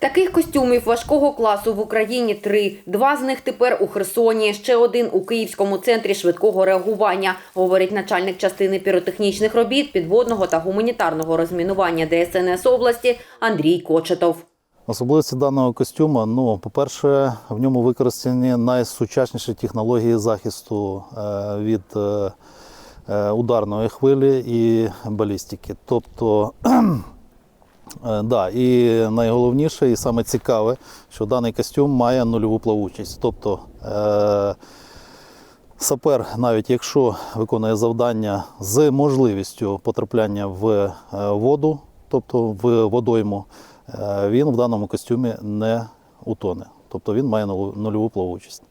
Таких костюмів важкого класу в Україні три. Два з них тепер у Херсоні, ще один у Київському центрі швидкого реагування, говорить начальник частини піротехнічних робіт, підводного та гуманітарного розмінування ДСНС області Андрій Кочетов. Особливості даного костюму, ну, по-перше, в ньому використані найсучасніші технології захисту е, від е, е, ударної хвилі і балістики. Тобто, да, і найголовніше, і саме цікаве, що даний костюм має нульову плавучість. Тобто, е, Сапер, навіть якщо виконує завдання з можливістю потрапляння в е, воду, тобто в водойму, е, він в даному костюмі не утоне. Тобто він має нульову плавучість.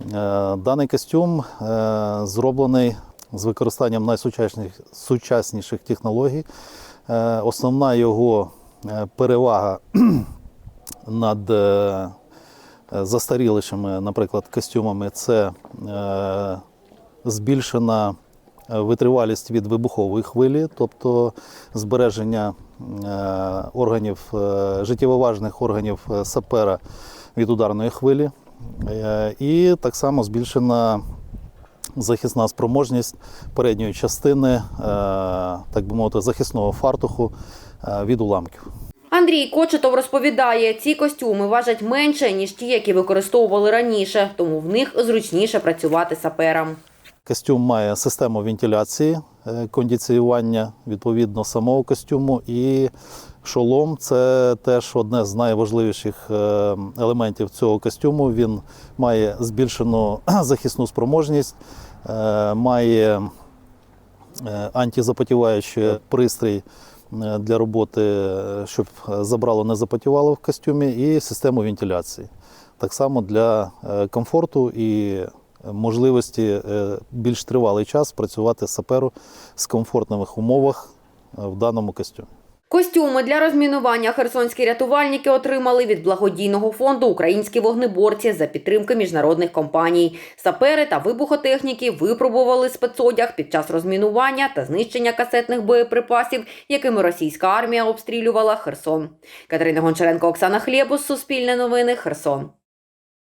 Е, Даний костюм е, зроблений з використанням найсучасніших сучасніших технологій. Е, Основна його е, перевага над е, застарілішими, наприклад, костюмами це збільшена витривалість від вибухової хвилі, тобто збереження органів, життєвоважних органів сапера від ударної хвилі. І так само збільшена захисна спроможність передньої частини, е, так би мовити, захисного фартуху е, від уламків. Андрій Кочетов розповідає, ці костюми важать менше, ніж ті, які використовували раніше, тому в них зручніше працювати саперам. Костюм має систему вентиляції, е, кондиціювання відповідно самого костюму. І шолом це теж одне з найважливіших е, елементів цього костюму. Він має збільшену захисну спроможність, е, має е, антизапотіваючий пристрій для роботи, щоб забрало не запотівало в костюмі, і систему вентиляції. Так само для комфорту і можливості більш тривалий час працювати саперу з комфортних умовах в даному костюмі. Костюми для розмінування херсонські рятувальники отримали від благодійного фонду Українські вогнеборці за підтримки міжнародних компаній. Сапери та вибухотехніки випробували спецодяг під час розмінування та знищення касетних боєприпасів, якими російська армія обстрілювала Херсон. Катерина Гончаренко, Оксана Хлєбус, Суспільне новини, Херсон.